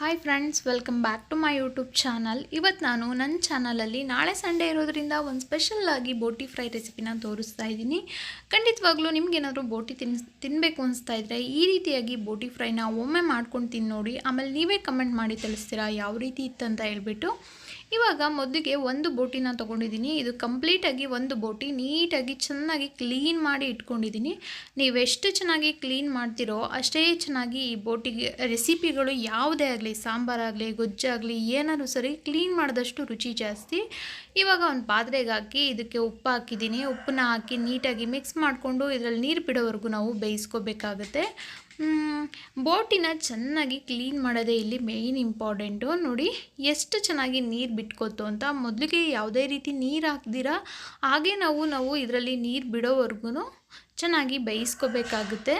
Hi friends welcome back to my YouTube channel ಇವತ್ತು ನಾನು ನನ್ನ ಚಾನಲಲ್ಲಿ ನಾಳೆ ಸಂಡೇ ಇರೋದ್ರಿಂದ ಒಂದು ಸ್ಪೆಷಲ್ ಆಗಿ ಬೋಟಿ ಫ್ರೈ ರೆಸಿಪಿನ ತೋರಿಸ್ತಾ ಇದ್ದೀನಿ. ಖಂಡಿತವಾಗ್ಲೂ ನಿಮಗೇನಾದರೂ ಬೋಟಿ ತಿನ್ ತಿನ್ನಬೇಕು ಅನಿಸ್ತಾ ಇದ್ದರೆ ಈ ರೀತಿಯಾಗಿ ಬೋಟಿ ಫ್ರೈನ ಒಮ್ಮೆ ಮಾಡ್ಕೊಂಡು ತಿನ್ನೋಡಿ ನೋಡಿ ಆಮೇಲೆ ನೀವೇ ಕಮೆಂಟ್ ಮಾಡಿ ತಿಳಿಸ್ತೀರಾ, ಯಾವ ರೀತಿ ಇತ್ತಂತ ಹೇಳ್ಬಿಟ್ಟು. ಇವಾಗ ಮೊದಲಿಗೆ ಒಂದು ಬೋಟಿನ ತೊಗೊಂಡಿದ್ದೀನಿ. ಇದು ಕಂಪ್ಲೀಟಾಗಿ ಒಂದು ಬೋಟಿ ನೀಟಾಗಿ ಚೆನ್ನಾಗಿ ಕ್ಲೀನ್ ಮಾಡಿ ಇಟ್ಕೊಂಡಿದ್ದೀನಿ. ನೀವೆಷ್ಟು ಚೆನ್ನಾಗಿ ಕ್ಲೀನ್ ಮಾಡ್ತೀರೋ ಅಷ್ಟೇ ಚೆನ್ನಾಗಿ ಈ ಬೋಟಿಗೆ ರೆಸಿಪಿಗಳು ಯಾವುದೇ ಆಗಲಿ ಸಾಂಬಾರಾಗಲಿ ಗೊಜ್ಜಾಗಲಿ ಏನಾದರೂ ಸರಿ ಕ್ಲೀನ್ ಮಾಡಿದಷ್ಟು ರುಚಿ ಜಾಸ್ತಿ. ಇವಾಗ ಒಂದು ಪಾತ್ರೆಗೆ ಹಾಕಿ ಇದಕ್ಕೆ ಉಪ್ಪು ಹಾಕಿದ್ದೀನಿ. ಉಪ್ಪನ್ನ ಹಾಕಿ ನೀಟಾಗಿ ಮಿಕ್ಸ್ ಮಾಡಿಕೊಂಡು ಇದರಲ್ಲಿ ನೀರು ಬಿಡೋವರೆಗೂ ನಾವು ಬೇಯಿಸ್ಕೋಬೇಕಾಗತ್ತೆ. ಬೋಟಿನ ಚೆನ್ನಾಗಿ ಕ್ಲೀನ್ ಮಾಡೋದೇ ಇಲ್ಲಿ ಮೇಯ್ನ್ ಇಂಪಾರ್ಟೆಂಟು ನೋಡಿ, ಎಷ್ಟು ಚೆನ್ನಾಗಿ ನೀರು ಬಿಟ್ಕೊತು ಅಂತ. ಮೊದಲಿಗೆ ಯಾವುದೇ ರೀತಿ ನೀರು ಹಾಕ್ದಿರ, ಹಾಗೆ ನಾವು ನಾವು ಇದರಲ್ಲಿ ನೀರು ಬಿಡೋವರೆಗೂ ಚೆನ್ನಾಗಿ ಬೇಯಿಸ್ಕೋಬೇಕಾಗುತ್ತೆ.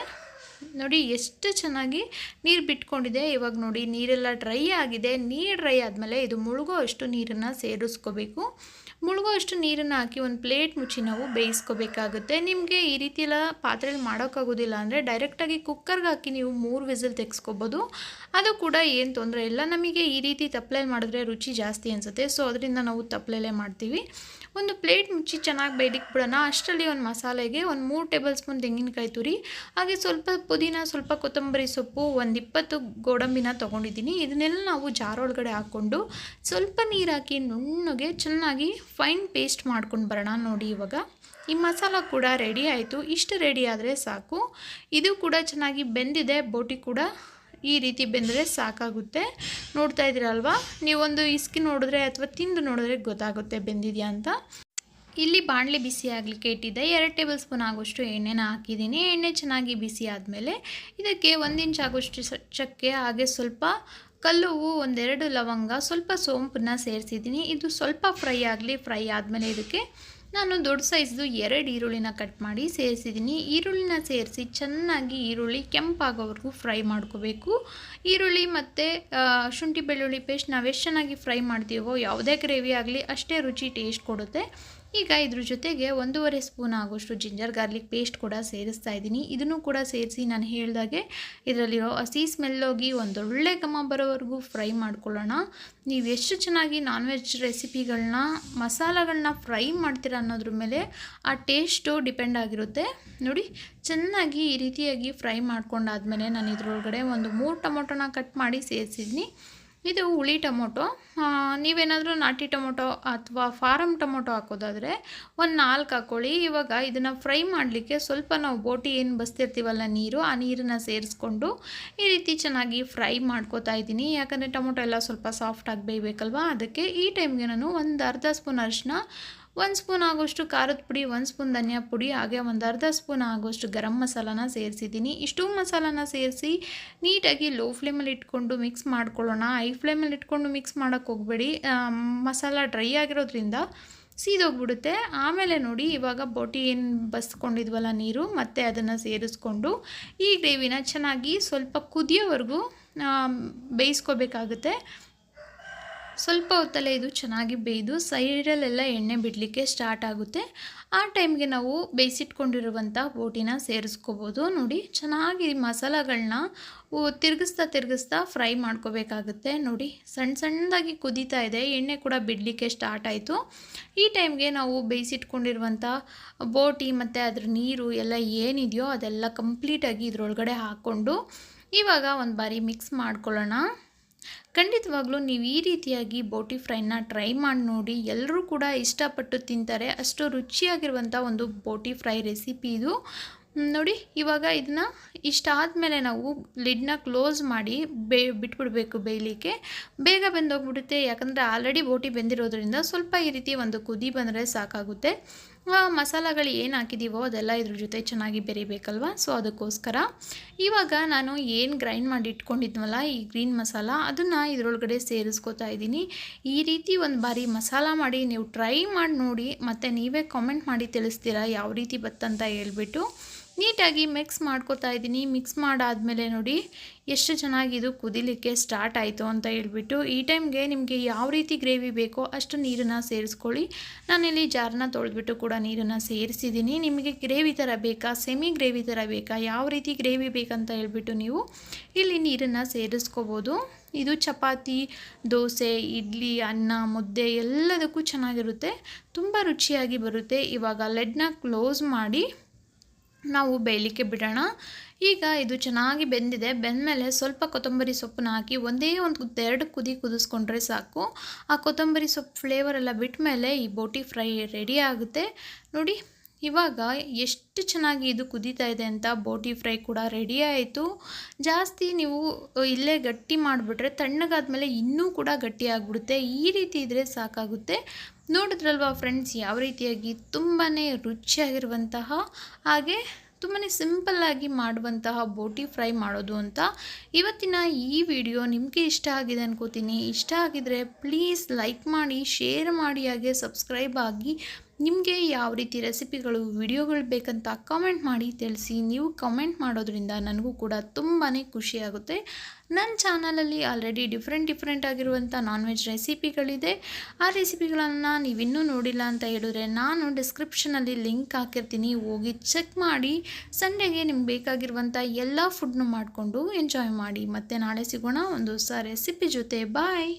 ನೋಡಿ, ಎಷ್ಟು ಚೆನ್ನಾಗಿ ನೀರು ಬಿಟ್ಕೊಂಡಿದೆ. ಇವಾಗ ನೋಡಿ, ನೀರೆಲ್ಲ ಡ್ರೈ ಆಗಿದೆ. ನೀರು ಡ್ರೈ ಆದಮೇಲೆ ಇದು ಮುಳುಗೋ ಅಷ್ಟು ನೀರನ್ನು ಸೇರಿಸ್ಕೋಬೇಕು. ಮುಳುಗೋ ಅಷ್ಟು ನೀರನ್ನು ಹಾಕಿ ಒಂದು ಪ್ಲೇಟ್ ಮುಚ್ಚಿ ನಾವು ಬೇಯಿಸ್ಕೋಬೇಕಾಗುತ್ತೆ. ನಿಮಗೆ ಈ ರೀತಿಯೆಲ್ಲ ಪಾತ್ರೆಯಲ್ಲಿ ಮಾಡೋಕ್ಕಾಗೋದಿಲ್ಲ ಅಂದರೆ ಡೈರೆಕ್ಟಾಗಿ ಕುಕ್ಕರ್ಗೆ ಹಾಕಿ ನೀವು ಮೂರು ವಿಸಿಲ್ ತೆಗೆಸ್ಕೋಬೋದು. ಅದು ಕೂಡ ಏನು ತೊಂದರೆ ಇಲ್ಲ. ನಮಗೆ ಈ ರೀತಿ ತಪ್ಪಲೆಯಲ್ಲಿ ಮಾಡಿದ್ರೆ ರುಚಿ ಜಾಸ್ತಿ ಅನಿಸುತ್ತೆ. ಸೊ, ಅದರಿಂದ ನಾವು ತಪ್ಪಲೆಯಲ್ಲೇ ಮಾಡ್ತೀವಿ. ಒಂದು ಪ್ಲೇಟ್ ಮುಚ್ಚಿ ಚೆನ್ನಾಗಿ ಬೇಯಲಿಕ್ಕೆ ಬಿಡೋಣ. ಅಷ್ಟರಲ್ಲಿ ಒಂದು ಮಸಾಲೆಗೆ ಒಂದು ಮೂರು ಟೇಬಲ್ ಸ್ಪೂನ್ ತೆಂಗಿನಕಾಯಿ ತುರಿ, ಹಾಗೆ ಸ್ವಲ್ಪ ಪುದೀನ, ಸ್ವಲ್ಪ ಕೊತ್ತಂಬರಿ ಸೊಪ್ಪು, ಒಂದು ಇಪ್ಪತ್ತು ಗೋಡಂಬಿನ ತೊಗೊಂಡಿದ್ದೀನಿ. ಇದನ್ನೆಲ್ಲ ನಾವು ಜಾರೊಳಗಡೆ ಹಾಕ್ಕೊಂಡು ಸ್ವಲ್ಪ ನೀರು ಹಾಕಿ ನುಣ್ಣಗೆ ಚೆನ್ನಾಗಿ ಫೈನ್ ಪೇಸ್ಟ್ ಮಾಡ್ಕೊಂಡು ಬರೋಣ ನೋಡಿ ಇವಾಗ. ಈ ಮಸಾಲ ಕೂಡ ರೆಡಿ ಆಯಿತು. ಇಷ್ಟು ರೆಡಿ ಆದರೆ ಸಾಕು. ಇದು ಕೂಡ ಚೆನ್ನಾಗಿ ಬೆಂದಿದೆ. ಬೋಟಿ ಕೂಡ ಈ ರೀತಿ ಬೆಂದರೆ ಸಾಕಾಗುತ್ತೆ. ನೋಡ್ತಾ ಇದ್ದೀರಲ್ವಾ? ನೀವೊಂದು ಇಸ್ಕಿ ನೋಡಿದ್ರೆ ಅಥವಾ ತಿಂದು ನೋಡಿದ್ರೆ ಗೊತ್ತಾಗುತ್ತೆ ಬೆಂದಿದೆಯಾ ಅಂತ. ಇಲ್ಲಿ ಬಾಣಲೆ ಬಿಸಿ ಆಗಲಿಕ್ಕೆ ಇಟ್ಟಿದ್ದೆ. ಎರಡು ಟೇಬಲ್ ಸ್ಪೂನ್ ಆಗೋಷ್ಟು ಎಣ್ಣೆನ ಹಾಕಿದ್ದೀನಿ. ಎಣ್ಣೆ ಚೆನ್ನಾಗಿ ಬಿಸಿ ಆದಮೇಲೆ ಇದಕ್ಕೆ ಒಂದು ಇಂಚ್ ಆಗೋಷ್ಟು ಚಕ್ಕೆ ಹಾಗೆ ಸ್ವಲ್ಪ ಕಲ್ಲುವು ಒಂದೆರಡು ಲವಂಗ, ಸ್ವಲ್ಪ ಸೋಂಪನ್ನ ಸೇರಿಸಿದ್ದೀನಿ. ಇದು ಸ್ವಲ್ಪ ಫ್ರೈ ಆಗಲಿ, ಫ್ರೈ ಆದಮೇಲೆ ಇದಕ್ಕೆ ನಾನು ದೊಡ್ಡ ಸೈಜ್ದು ಎರಡು ಈರುಳ್ಳಿನ ಕಟ್ ಮಾಡಿ ಸೇರಿಸಿದ್ದೀನಿ. ಈರುಳ್ಳಿನ ಸೇರಿಸಿ ಚೆನ್ನಾಗಿ ಈರುಳ್ಳಿ ಕೆಂಪಾಗೋವರೆಗೂ ಫ್ರೈ ಮಾಡ್ಕೋಬೇಕು. ಈರುಳ್ಳಿ ಮತ್ತು ಶುಂಠಿ ಬೆಳ್ಳುಳ್ಳಿ ಪೇಸ್ಟ್ ನಾವೆಷ್ಟು ಚೆನ್ನಾಗಿ ಫ್ರೈ ಮಾಡ್ತೀವೋ, ಯಾವುದೇ ಗ್ರೇವಿ ಆಗಲಿ ಅಷ್ಟೇ ರುಚಿ ಟೇಸ್ಟ್ ಕೊಡುತ್ತೆ. ಈಗ ಇದ್ರ ಜೊತೆಗೆ ಒಂದೂವರೆ ಸ್ಪೂನ್ ಆಗೋಷ್ಟು ಜಿಂಜರ್ ಗಾರ್ಲಿಕ್ ಪೇಸ್ಟ್ ಕೂಡ ಸೇರಿಸ್ತಾ ಇದ್ದೀನಿ. ಇದನ್ನು ಕೂಡ ಸೇರಿಸಿ ನಾನು ಹೇಳ್ದಾಗೆ ಇದರಲ್ಲಿರೋ ಹಸಿ ಸ್ಮೆಲ್ ಹೋಗಿ ಒಂದೊಳ್ಳೆ ಘಮ ಬರೋವರೆಗೂ ಫ್ರೈ ಮಾಡ್ಕೊಳ್ಳೋಣ. ನೀವು ಎಷ್ಟು ಚೆನ್ನಾಗಿ ನಾನ್ ವೆಜ್ ರೆಸಿಪಿಗಳನ್ನ ಮಸಾಲಗಳನ್ನ ಫ್ರೈ ಮಾಡ್ತೀರ ಅನ್ನೋದ್ರ ಮೇಲೆ ಆ ಟೇಸ್ಟು ಡಿಪೆಂಡ್ ಆಗಿರುತ್ತೆ. ನೋಡಿ, ಚೆನ್ನಾಗಿ ಈ ರೀತಿಯಾಗಿ ಫ್ರೈ ಮಾಡ್ಕೊಂಡಾದ್ಮೇಲೆ ನಾನು ಇದರೊಳಗಡೆ ಒಂದು ಮೂರು ಟೊಮೊಟೊನ ಕಟ್ ಮಾಡಿ ಸೇರಿಸಿದ್ದೀನಿ. ಇದು ಹುಳಿ ಟೊಮೊಟೊ. ನೀವೇನಾದರೂ ನಾಟಿ ಟೊಮೊಟೊ ಅಥವಾ ಫಾರಮ್ ಟೊಮೊಟೊ ಹಾಕೋದಾದರೆ ಒಂದು ನಾಲ್ಕು ಹಾಕ್ಕೊಳ್ಳಿ ಇವಾಗ ಇದನ್ನು ಫ್ರೈ ಮಾಡಲಿಕ್ಕೆ ಸ್ವಲ್ಪ ನಾವು ಬೋಟಿ ಏನು ಬಸ್ತಿರ್ತೀವಲ್ಲ ನೀರು, ಆ ನೀರನ್ನು ಸೇರಿಸ್ಕೊಂಡು ಈ ರೀತಿ ಚೆನ್ನಾಗಿ ಫ್ರೈ ಮಾಡ್ಕೋತಾ ಇದ್ದೀನಿ. ಯಾಕಂದರೆ ಟೊಮೊಟೊ ಎಲ್ಲ ಸ್ವಲ್ಪ ಸಾಫ್ಟಾಗಿ ಬೇಯಬೇಕಲ್ವಾ? ಅದಕ್ಕೆ ಈ ಟೈಮ್ಗೆ ನಾನು ಒಂದು ಅರ್ಧ ಸ್ಪೂನ್ ಅರಿಶಿನ ಒಂದು ಸ್ಪೂನ್ ಆಗೋಷ್ಟು ಖಾರದ ಪುಡಿ, ಒಂದು ಸ್ಪೂನ್ ಧನಿಯಾ ಪುಡಿ, ಹಾಗೆ ಒಂದು ಅರ್ಧ ಸ್ಪೂನ್ ಆಗೋಷ್ಟು ಗರಂ ಮಸಾಲಾನ ಸೇರಿಸಿದ್ದೀನಿ. ಇಷ್ಟು ಮಸಾಲಾನ ಸೇರಿಸಿ ನೀಟಾಗಿ ಲೋ ಫ್ಲೇಮಲ್ಲಿ ಇಟ್ಕೊಂಡು ಮಿಕ್ಸ್ ಮಾಡ್ಕೊಳ್ಳೋಣ. ಹೈ ಫ್ಲೇಮಲ್ಲಿ ಇಟ್ಕೊಂಡು ಮಿಕ್ಸ್ ಮಾಡೋಕ್ಕೆ ಹೋಗಬೇಡಿ. ಮಸಾಲ ಡ್ರೈ ಆಗಿರೋದ್ರಿಂದ ಸೀದೋಗ್ಬಿಡುತ್ತೆ. ಆಮೇಲೆ ನೋಡಿ, ಇವಾಗ ಬೋಟಿ ಏನು ಬಸ್ಕೊಂಡಿದ್ವಲ್ಲ ನೀರು, ಮತ್ತೆ ಅದನ್ನು ಸೇರಿಸ್ಕೊಂಡು ಈ ಗ್ರೇವಿನ ಚೆನ್ನಾಗಿ ಸ್ವಲ್ಪ ಕುದಿಯೋವರೆಗೂ ಬೇಯಿಸ್ಕೋಬೇಕಾಗುತ್ತೆ. ಸ್ವಲ್ಪ ಹೊತ್ತಲ್ಲೇ ಇದು ಚೆನ್ನಾಗಿ ಬೇಯ್ದು ಸೈಡಲ್ಲೆಲ್ಲ ಎಣ್ಣೆ ಬಿಡಲಿಕ್ಕೆ ಸ್ಟಾರ್ಟ್ ಆಗುತ್ತೆ. ಆ ಟೈಮ್ಗೆ ನಾವು ಬೇಯಿಸಿಟ್ಕೊಂಡಿರುವಂಥ ಬೋಟಿನ ಸೇರಿಸ್ಕೋಬೋದು. ನೋಡಿ, ಚೆನ್ನಾಗಿ ಮಸಾಲಗಳನ್ನ ತಿರುಗಿಸ್ತಾ ತಿರುಗಿಸ್ತಾ ಫ್ರೈ ಮಾಡ್ಕೋಬೇಕಾಗುತ್ತೆ. ನೋಡಿ ಸಣ್ಣ ಸಣ್ಣದಾಗಿ ಕುದೀತಾ ಇದೆ. ಎಣ್ಣೆ ಕೂಡ ಬಿಡಲಿಕ್ಕೆ ಸ್ಟಾರ್ಟ್ ಆಯಿತು. ಈ ಟೈಮ್ಗೆ ನಾವು ಬೇಯಿಸಿಟ್ಕೊಂಡಿರುವಂಥ ಬೋಟಿ ಮತ್ತು ಅದ್ರ ನೀರು ಎಲ್ಲ ಏನಿದೆಯೋ ಅದೆಲ್ಲ ಕಂಪ್ಲೀಟಾಗಿ ಇದ್ರೊಳಗಡೆ ಹಾಕ್ಕೊಂಡು ಇವಾಗ ಒಂದು ಬಾರಿ ಮಿಕ್ಸ್ ಮಾಡ್ಕೊಳ್ಳೋಣ. ಖಂಡಿತವಾಗ್ಲೂ ನೀವು ಈ ರೀತಿಯಾಗಿ ಬೋಟಿ ಫ್ರೈನ ಟ್ರೈ ಮಾಡಿ ನೋಡಿ, ಎಲ್ಲರೂ ಕೂಡ ಇಷ್ಟಪಟ್ಟು ತಿಂತಾರೆ. ಅಷ್ಟು ರುಚಿಯಾಗಿರುವಂಥ ಒಂದು ಬೋಟಿ ಫ್ರೈ ರೆಸಿಪಿ ಇದು. ನೋಡಿ, ಇವಾಗ ಇದನ್ನ ಇಷ್ಟಾದಮೇಲೆ ನಾವು ಲಿಡ್ನ ಕ್ಲೋಸ್ ಮಾಡಿ ಬೇ, ಬಿಟ್ಬಿಡಬೇಕು ಬೇಯಲಿಕ್ಕೆ. ಬೇಗ ಬೆಂದೋಗ್ಬಿಡುತ್ತೆ, ಯಾಕಂದರೆ ಆಲ್ರೆಡಿ ಬೋಟಿ ಬೆಂದಿರೋದ್ರಿಂದ ಸ್ವಲ್ಪ ಈ ರೀತಿ ಒಂದು ಕುದಿ ಬಂದರೆ ಸಾಕಾಗುತ್ತೆ. ಮಸಾಲಗಳು ಏನು ಹಾಕಿದ್ದೀವೋ ಅದೆಲ್ಲ ಇದ್ರ ಜೊತೆ ಚೆನ್ನಾಗಿ ಬೆರಿಬೇಕಲ್ವ? ಸೊ ಅದಕ್ಕೋಸ್ಕರ ಇವಾಗ ನಾನು ಏನು ಗ್ರೈಂಡ್ ಮಾಡಿ ಇಟ್ಕೊಂಡಿದ್ವಲ್ಲ ಈ ಗ್ರೀನ್ ಮಸಾಲ, ಅದನ್ನು ಇದರೊಳಗಡೆ ಸೇರಿಸ್ಕೊತಾ ಇದ್ದೀನಿ. ಈ ರೀತಿ ಒಂದು ಬಾರಿ ಮಸಾಲ ಮಾಡಿ ನೀವು ಟ್ರೈ ಮಾಡಿ ನೋಡಿ, ಮತ್ತು ನೀವೇ ಕಾಮೆಂಟ್ ಮಾಡಿ ತಿಳಿಸ್ತೀರಾ, ಯಾವ ರೀತಿ ಬತ್ತಂತ ಹೇಳ್ಬಿಟ್ಟು. ನೀಟಾಗಿ ಮಿಕ್ಸ್ ಮಾಡ್ಕೋತಾ ಇದ್ದೀನಿ. ಮಿಕ್ಸ್ ಮಾಡಾದಮೇಲೆ ನೋಡಿ ಎಷ್ಟು ಚೆನ್ನಾಗಿ ಇದು ಕುದಿಲಿಕ್ಕೆ ಸ್ಟಾರ್ಟ್ ಆಯಿತು ಅಂತ ಹೇಳ್ಬಿಟ್ಟು ಈ ಟೈಮ್ಗೆ ನಿಮಗೆ ಯಾವ ರೀತಿ ಗ್ರೇವಿ ಬೇಕೋ ಅಷ್ಟು ನೀರನ್ನು ಸೇರಿಸ್ಕೊಳ್ಳಿ. ನಾನಿಲ್ಲಿ ಜಾರನ್ನ ತೊಳೆದ್ಬಿಟ್ಟು ಕೂಡ ನೀರನ್ನು ಸೇರಿಸಿದ್ದೀನಿ. ನಿಮಗೆ ಗ್ರೇವಿ ಥರ ಬೇಕಾ, ಸೆಮಿ ಗ್ರೇವಿ ಥರ ಬೇಕಾ, ಯಾವ ರೀತಿ ಗ್ರೇವಿ ಬೇಕಂತ ಹೇಳ್ಬಿಟ್ಟು ನೀವು ಇಲ್ಲಿ ನೀರನ್ನು ಸೇರಿಸ್ಕೋಬೋದು. ಇದು ಚಪಾತಿ, ದೋಸೆ, ಇಡ್ಲಿ, ಅನ್ನ, ಮುದ್ದೆ ಎಲ್ಲದಕ್ಕೂ ಚೆನ್ನಾಗಿರುತ್ತೆ. ತುಂಬ ರುಚಿಯಾಗಿ ಬರುತ್ತೆ. ಇವಾಗ ಲೆಡ್ನ ಕ್ಲೋಸ್ ಮಾಡಿ ನಾವು ಬೇಯಲಿಕ್ಕೆ ಬಿಡೋಣ. ಈಗ ಇದು ಚೆನ್ನಾಗಿ ಬೆಂದಿದೆ. ಬೆಂದಮೇಲೆ ಸ್ವಲ್ಪ ಕೊತ್ತಂಬರಿ ಸೊಪ್ಪನ್ನ ಹಾಕಿ ಒಂದೇ ಒಂದು ಎರಡು ಕುದಿ ಕುದಿಸ್ಕೊಂಡ್ರೆ ಸಾಕು. ಆ ಕೊತ್ತಂಬರಿ ಸೊಪ್ಪು ಫ್ಲೇವರೆಲ್ಲ ಬಿಟ್ಟ ಮೇಲೆ ಈ ಬೋಟಿ ಫ್ರೈ ರೆಡಿ ಆಗುತ್ತೆ. ನೋಡಿ. ಇವಾಗ ಎಷ್ಟು ಚೆನ್ನಾಗಿ ಇದು ಕುದೀತಾ ಇದೆ ಅಂತ ಬೋಟಿ ಫ್ರೈ ಕೂಡ ರೆಡಿ ಆಯಿತು. ಜಾಸ್ತಿ ನೀವು ಇಲ್ಲೇ ಗಟ್ಟಿ ಮಾಡಿಬಿಟ್ರೆ ತಣ್ಣಗಾದ್ಮೇಲೆ ಇನ್ನೂ ಕೂಡ ಗಟ್ಟಿ ಆಗಿಬಿಡುತ್ತೆ. ಈ ರೀತಿ ಇದ್ದರೆ ಸಾಕಾಗುತ್ತೆ. ನೋಡಿದ್ರಲ್ವಾ ಫ್ರೆಂಡ್ಸ್, ಯಾವ ರೀತಿಯಾಗಿ ತುಂಬಾ ರುಚಿಯಾಗಿರುವಂತಹ, ಹಾಗೆ ತುಂಬಾ ಸಿಂಪಲ್ಲಾಗಿ ಮಾಡುವಂತಹ ಬೋಟಿ ಫ್ರೈ ಮಾಡೋದು ಅಂತ ಇವತ್ತಿನ ಈ ವಿಡಿಯೋ ನಿಮಗೆ ಇಷ್ಟ ಆಗಿದೆ ಅನ್ಕೋತೀನಿ. ಇಷ್ಟ ಆಗಿದರೆ ಪ್ಲೀಸ್ ಲೈಕ್ ಮಾಡಿ, ಶೇರ್ ಮಾಡಿ, ಹಾಗೆ ಸಬ್ಸ್ಕ್ರೈಬ್ ಆಗಿ ನಿಮಗೆ ಯಾವ ರೀತಿ ರೆಸಿಪಿಗಳು, ವಿಡಿಯೋಗಳು ಬೇಕಂತ ಕಮೆಂಟ್ ಮಾಡಿ ತಿಳಿಸಿ. ನೀವು ಕಮೆಂಟ್ ಮಾಡೋದ್ರಿಂದ ನನಗೂ ಕೂಡ ತುಂಬಾ ಖುಷಿಯಾಗುತ್ತೆ ನನ್ನ ಚಾನಲಲ್ಲಿ ಆಲ್ರೆಡಿ ಡಿಫ್ರೆಂಟ್ ಡಿಫ್ರೆಂಟ್ ಆಗಿರುವಂಥ ನಾನ್ ವೆಜ್ ರೆಸಿಪಿಗಳಿದೆ ಆ ರೆಸಿಪಿಗಳನ್ನು ನೀವಿನ್ನೂ ನೋಡಿಲ್ಲ ಅಂತ ಹೇಳಿದ್ರೆ ನಾನು ಡಿಸ್ಕ್ರಿಪ್ಷನಲ್ಲಿ ಲಿಂಕ್ ಹಾಕಿರ್ತೀನಿ. ಹೋಗಿ ಚೆಕ್ ಮಾಡಿ, ಸಂಡೆಗೆ ನಿಮ್ಗೆ ಬೇಕಾಗಿರುವಂಥ ಎಲ್ಲ ಫುಡ್ನು ಮಾಡಿಕೊಂಡು ಎಂಜಾಯ್ ಮಾಡಿ. ಮತ್ತು ನಾಳೆ ಸಿಗೋಣ ಒಂದು ಹೊಸ ರೆಸಿಪಿ ಜೊತೆ. ಬಾಯ್